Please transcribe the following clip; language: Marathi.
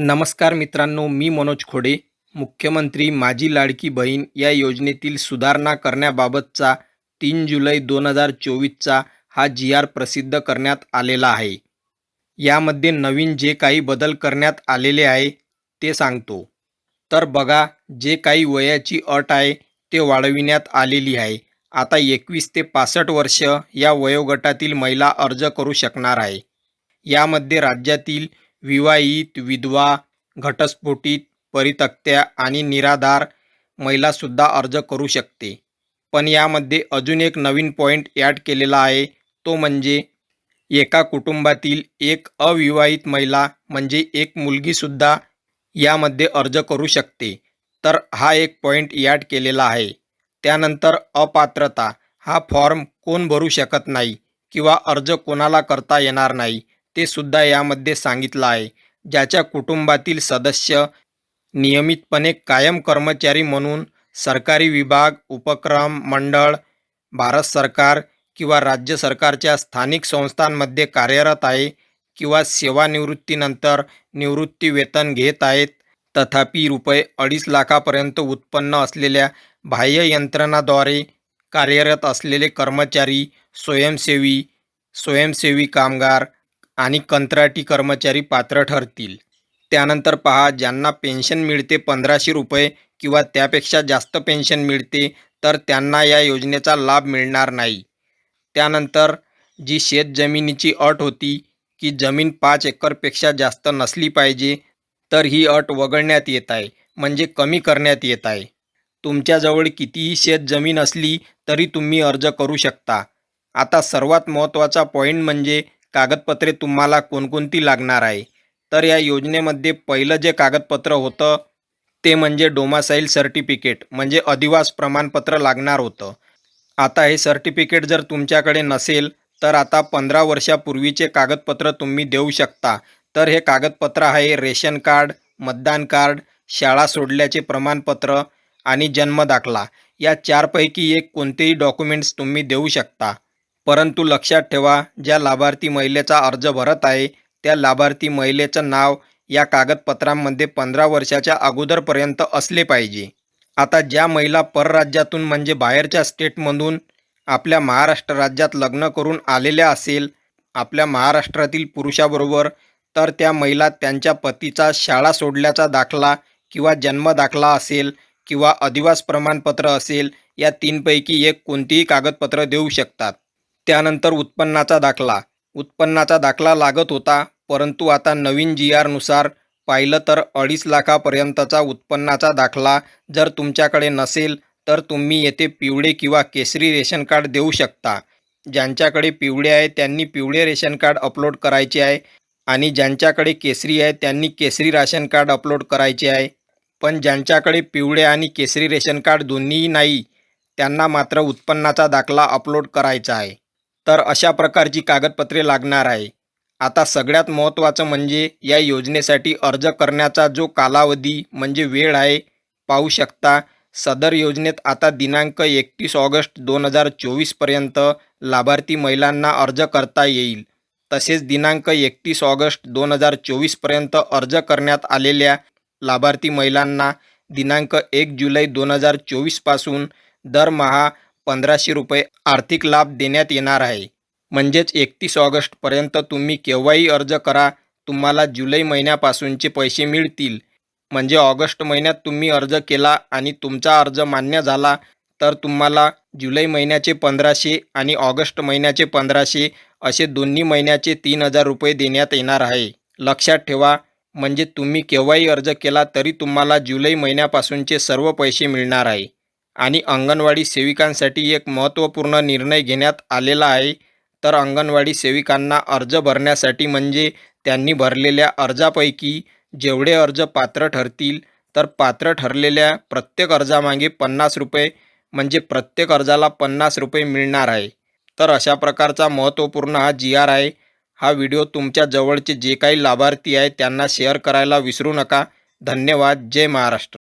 नमस्कार मित्रांनो मी मनोज खोडे मुख्यमंत्री माझी लाडकी बहीण या योजनेतील सुधारणा करण्याबाबतचा तीन जुलै दोन हजार चोवीसचा हा जी आर प्रसिद्ध करण्यात आलेला आहे. यामध्ये नवीन जे काही बदल करण्यात आलेले आहे ते सांगतो. तर बघा जे काही वयाची अट आहे ते वाढविण्यात आलेली आहे. आता एकवीस ते पासष्ट वर्ष या वयोगटातील महिला अर्ज करू शकणार आहे. यामध्ये राज्यातील विवाहित विधवा घटस्फोटित परितक्त्या आणि निराधार महिलासुद्धा अर्ज करू शकते. पण यामध्ये अजून एक नवीन पॉईंट ॲड केलेला आहे. तो म्हणजे एका कुटुंबातील एक अविवाहित महिला म्हणजे एक मुलगीसुद्धा यामध्ये अर्ज करू शकते. तर हा एक पॉईंट ॲड केलेला आहे. त्यानंतर अपात्रता. हा फॉर्म कोण भरू शकत नाही किंवा अर्ज कोणाला करता येणार नाही. ते सुद्धा यामध्ये सांगितलं आहे. ज्याच्या कुटुंबातील सदस्य नियमितपणे कायम कर्मचारी म्हणून सरकारी विभाग उपक्रम मंडळ भारत सरकार किंवा राज्य सरकारच्या स्थानिक संस्थांमध्ये कार्यरत आहे किंवा सेवानिवृत्तीनंतर निवृत्ती वेतन घेत आहेत. तथापि रुपये अडीच लाखापर्यंत उत्पन्न असलेल्या बाह्य यंत्रणाद्वारे कार्यरत असलेले कर्मचारी स्वयंसेवी स्वयंसेवी कामगार आणि कंत्राटी कर्मचारी पात्र ठरतील. त्यानंतर पहा ज्यांना पेन्शन मिळते पंधराशे रुपये किंवा त्यापेक्षा जास्त पेन्शन मिळते तर त्यांना या योजनेचा लाभ मिळणार नाही. त्यानंतर जी शेतजमिनीची अट होती की जमीन पाच एकरपेक्षा जास्त नसली पाहिजे तर ही अट वगळण्यात येत आहे म्हणजे कमी करण्यात येत आहे. तुमच्याजवळ कितीही शेतजमीन असली तरी तुम्ही अर्ज करू शकता. आता सर्वात महत्त्वाचा पॉईंट म्हणजे कागदपत्रे तुम्हाला कोणकोणती लागणार आहे? तर या योजनेमध्ये पहिलं जे कागदपत्र होतं ते म्हणजे डोमासाईल सर्टिफिकेट म्हणजे अधिवास प्रमाणपत्र लागणार होतं. आता हे सर्टिफिकेट जर तुमच्याकडे नसेल तर आता पंधरा वर्षापूर्वीचे कागदपत्र तुम्ही देऊ शकता. तर हे कागदपत्र आहे रेशन कार्ड मतदान कार्ड शाळा सोडल्याचे प्रमाणपत्र आणि जन्मदाखला या चारपैकी एक कोणतेही डॉक्युमेंट्स तुम्ही देऊ शकता. परंतु लक्षात ठेवा ज्या लाभार्थी महिलेचा अर्ज भरत आहे त्या लाभार्थी महिलेचं नाव या कागदपत्रांमध्ये पंधरा वर्षाच्या अगोदरपर्यंत असले पाहिजे. आता ज्या महिला परराज्यातून म्हणजे बाहेरच्या स्टेटमधून आपल्या महाराष्ट्र राज्यात लग्न करून आलेल्या असेल आपल्या महाराष्ट्रातील पुरुषाबरोबर तर त्या महिला त्यांच्या पतीचा शाळा सोडल्याचा दाखला किंवा जन्म दाखला असेल किंवा अधिवास प्रमाणपत्र असेल या तीनपैकी एक कोणतीही कागदपत्र देऊ शकतात. त्यानंतर उत्पन्नाचा दाखला. उत्पन्नाचा दाखला लागत होता परंतु आता नवीन जी आरनुसार पाहिलं तर अडीच लाखापर्यंतचा उत्पन्नाचा दाखला जर तुमच्याकडे नसेल तर तुम्ही येथे पिवळे किंवा केसरी रेशन कार्ड देऊ शकता. ज्यांच्याकडे पिवळे आहे त्यांनी पिवळे रेशन कार्ड अपलोड करायचे आहे आणि ज्यांच्याकडे केसरी आहे त्यांनी केसरी राशन कार्ड अपलोड करायचे आहे. पण ज्यांच्याकडे पिवळे आणि केसरी रेशन कार्ड दोन्हीही नाही त्यांना मात्र उत्पन्नाचा दाखला अपलोड करायचा आहे. तर अशा प्रकारची कागदपत्रे लागणार आहे. आता सगळ्यात महत्त्वाचं म्हणजे या योजनेसाठी अर्ज करण्याचा जो कालावधी म्हणजे वेळ आहे पाहू शकता. सदर योजनेत आता दिनांक एकतीस ऑगस्ट दोन हजार चोवीसपर्यंत लाभार्थी महिलांना अर्ज करता येईल. तसेच दिनांक एकतीस ऑगस्ट दोन हजार चोवीसपर्यंत अर्ज करण्यात आलेल्या लाभार्थी महिलांना दिनांक एक जुलै दोन हजार चोवीसपासून दरमहा पंधराशे रुपये आर्थिक लाभ देण्यात येणार आहे. म्हणजेच एकतीस ऑगस्टपर्यंत तुम्ही केव्हाही अर्ज करा तुम्हाला जुलै महिन्यापासूनचे पैसे मिळतील. म्हणजे ऑगस्ट महिन्यात तुम्ही अर्ज केला आणि तुमचा अर्ज मान्य झाला तर तुम्हाला जुलै महिन्याचे पंधराशे आणि ऑगस्ट महिन्याचे पंधराशे असे दोन्ही महिन्याचे तीन हजार रुपये देण्यात येणार आहे. लक्षात ठेवा म्हणजे तुम्ही केव्हाही अर्ज केला तरी तुम्हाला जुलै महिन्यापासूनचे सर्व पैसे मिळणार आहे. आणि अंगणवाडी सेविकांसाठी एक महत्त्वपूर्ण निर्णय घेण्यात आलेला आहे. तर अंगणवाडी सेविकांना अर्ज भरण्यासाठी म्हणजे त्यांनी भरलेल्या अर्जापैकी जेवढे अर्ज पात्र ठरतील तर पात्र ठरलेल्या प्रत्येक अर्जामागे पन्नास रुपये म्हणजे प्रत्येक अर्जाला पन्नास रुपये मिळणार आहे. तर अशा प्रकारचा महत्त्वपूर्ण हा जी आर आहे. हा व्हिडिओ तुमच्या जवळचे जे काही लाभार्थी आहे त्यांना शेअर करायला विसरू नका. धन्यवाद. जय महाराष्ट्र.